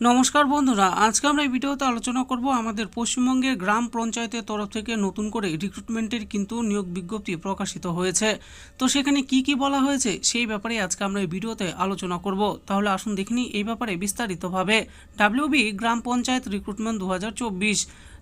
নমস্কার বন্ধুরা, আজকে আমরা এই ভিডিওতে আলোচনা করব আমাদের পশ্চিমবঙ্গের গ্রাম পঞ্চায়েতের তরফ থেকে নতুন করে রিক্রুটমেন্টের কিন্তু নিয়োগ বিজ্ঞপ্তি প্রকাশিত হয়েছে। তো সেখানে কি কি বলা হয়েছে সেই ব্যাপারে আজকে আমরা এই ভিডিওতে আলোচনা করব। তাহলে আসুন দেখিনি এই ব্যাপারে বিস্তারিতভাবে। ডাব্লিউবি গ্রাম পঞ্চায়েত রিক্রুটমেন্ট দু হাজার চব্বিশ।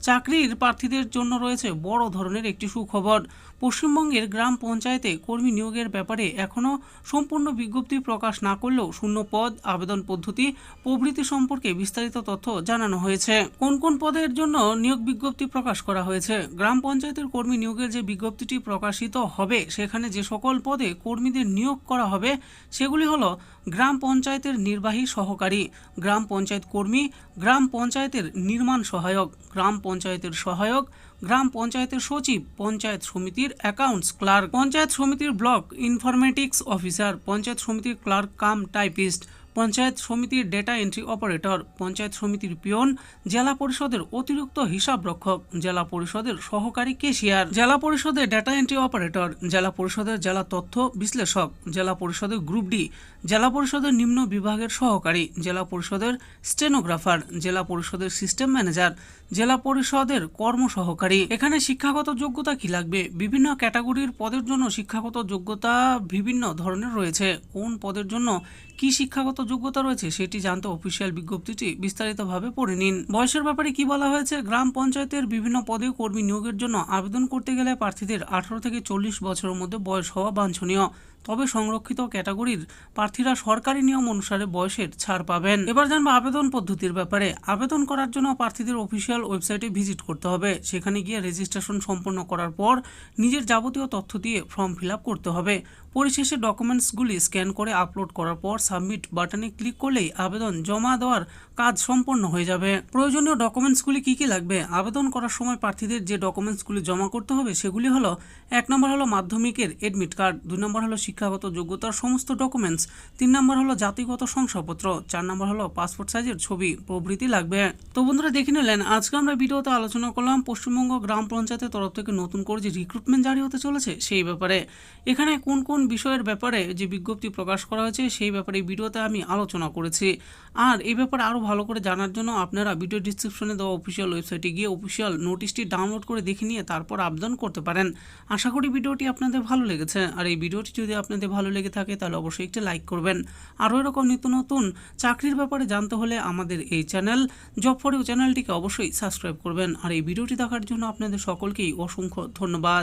চাকরির প্রার্থীদের জন্য রয়েছে বড় ধরনের একটি সুখবর। পশ্চিমবঙ্গের গ্রাম পঞ্চায়েতে কর্মী নিয়োগের ব্যাপারে এখনও সম্পূর্ণ বিজ্ঞপ্তি প্রকাশ না করলেও শূন্য পদ, আবেদন পদ্ধতি, প্রভৃতি সম্পর্কে বিস্তারিত তথ্য জানানো হয়েছে। কোন কোন পদের জন্য নিয়োগ বিজ্ঞপ্তি প্রকাশ করা হয়েছে? গ্রাম পঞ্চায়েতের কর্মী নিয়োগের যে বিজ্ঞপ্তিটি প্রকাশিত হবে, সেখানে যে সকল পদে কর্মীদের নিয়োগ করা হবে, সেগুলি হলো গ্রাম পঞ্চায়েতের নির্বাহী সহকারী, গ্রাম পঞ্চায়েত কর্মী, গ্রাম পঞ্চায়েতের নির্মাণ সহায়ক, গ্রাম পঞ্চায়েতের সহায়ক, গ্রাম পঞ্চায়েতের সচিব, পঞ্চায়েত সমিতির অ্যাকাউন্টস ক্লার্ক পঞ্চায়েত সমিতির ব্লক ইনফরমেটিক্স অফিসার পঞ্চায়েত সমিতির ক্লার্ক কাম টাইপিস্ট পঞ্চায়েত সমিতির ডেটা এন্ট্রি অপারেটর, পঞ্চায়েত সমিতির পিয়ন, জেলা পরিষদের অতিরিক্ত হিসাব রক্ষক, জেলা পরিষদের সহকারী কেশিয়ার, জেলা পরিষদের ডেটা এন্ট্রি অপারেটর, জেলা পরিষদের জেলা তথ্য বিশ্লেষক, জেলা পরিষদের গ্রুপ ডি, জেলা পরিষদের নিম্ন বিভাগের সহকারী, জেলা পরিষদের স্টেনোগ্রাফার, জেলা পরিষদের সিস্টেম ম্যানেজার, জেলা পরিষদের কর্ম সহকারী এখানে শিক্ষাগত যোগ্যতা কি লাগবে? বিভিন্ন ক্যাটাগরির পদের জন্য শিক্ষাগত যোগ্যতা বিভিন্ন ধরনের রয়েছে। কোন পদের জন্য কি শিক্ষাগত যোগ্যতা রয়েছে সেটি জানতে অফিসিয়াল বিজ্ঞপ্তিটি বিস্তারিতভাবে পড়ে নিন। বয়সের ব্যাপারে কি বলা হয়েছে? গ্রাম পঞ্চায়েতের বিভিন্ন পদে কর্মী নিয়োগের জন্য আবেদন করতে গেলে প্রার্থীদের আঠারো থেকে চল্লিশ বছরের মধ্যে বয়স হওয়া বাঞ্ছনীয়। তবে সংরক্ষিত ক্যাটাগরির প্রার্থীরা সরকারি নিয়ম অনুসারে বয়সের ছাড় পাবেন। এবার জানব আবেদন পদ্ধতির ব্যাপারে। আবেদন করার জন্য প্রার্থীদের অফিসিয়াল ওয়েবসাইটে ভিজিট করতে হবে। সেখানে গিয়ে রেজিস্ট্রেশন সম্পন্ন করার পর নিজের যাবতীয় তথ্য দিয়ে ফর্ম ফিল করতে হবে। পরিশেষে ডকুমেন্টসগুলি স্ক্যান করে আপলোড করার পর সাবমিট বাটনে ক্লিক করলেই আবেদন জমা দেওয়ার কাজ সম্পন্ন হয়ে যাবে। প্রয়োজনীয় ডকুমেন্টসগুলি কি কি লাগবে? আবেদন করার সময় প্রার্থীদের যে ডকুমেন্টসগুলি জমা করতে হবে সেগুলি হলো, এক নম্বর হলো মাধ্যমিকের এডমিট কার্ড দুই নম্বর হলো শিক্ষাগত যোগ্যতার সমস্ত ডকুমেন্টস তিন নম্বর হলো জাতিগত শংসাপত্র, চার নম্বর হলো পাসপোর্ট সাইজের ছবি, প্রভৃতি লাগবে। তো বন্ধুরা দেখে নিলেন, আজকে আমরা ভিডিওতে আলোচনা করলাম পশ্চিমবঙ্গ গ্রাম পঞ্চায়েতের তরফ থেকে নতুন করে যে রিক্রুটমেন্ট জারি হতে চলেছে সেই ব্যাপারে। এখানে কোন কোন বিষয়ের ব্যাপারে যে বিজ্ঞপ্তি প্রকাশ করা হয়েছে, সেই ব্যাপারে ভিডিওতে আমি আলোচনা করেছি। আর এই ব্যাপারে আরও ভালো করে জানার জন্য আপনারা ভিডিও ডিসক্রিপশনে দেওয়া অফিসিয়াল ওয়েবসাইটে গিয়ে অফিসিয়াল নোটিশটি ডাউনলোড করে দেখে নিয়ে তারপর আবেদন করতে পারেন। আশা করি ভিডিওটি আপনাদের ভালো লেগেছে। আর এই ভিডিওটি যদি আপনাদের ভালো লেগে থাকে, তাহলে অবশ্যই একটি লাইক করবেন। আরও এরকম নিত্য নতুন চাকরির ব্যাপারে জানতে হলে আমাদের এই চ্যানেল জব ফর ইউ চ্যানেলটিকে অবশ্যই সাবস্ক্রাইব করবেন। আর এই ভিডিওটি দেখার জন্য আপনাদের সকলকেই অসংখ্য ধন্যবাদ।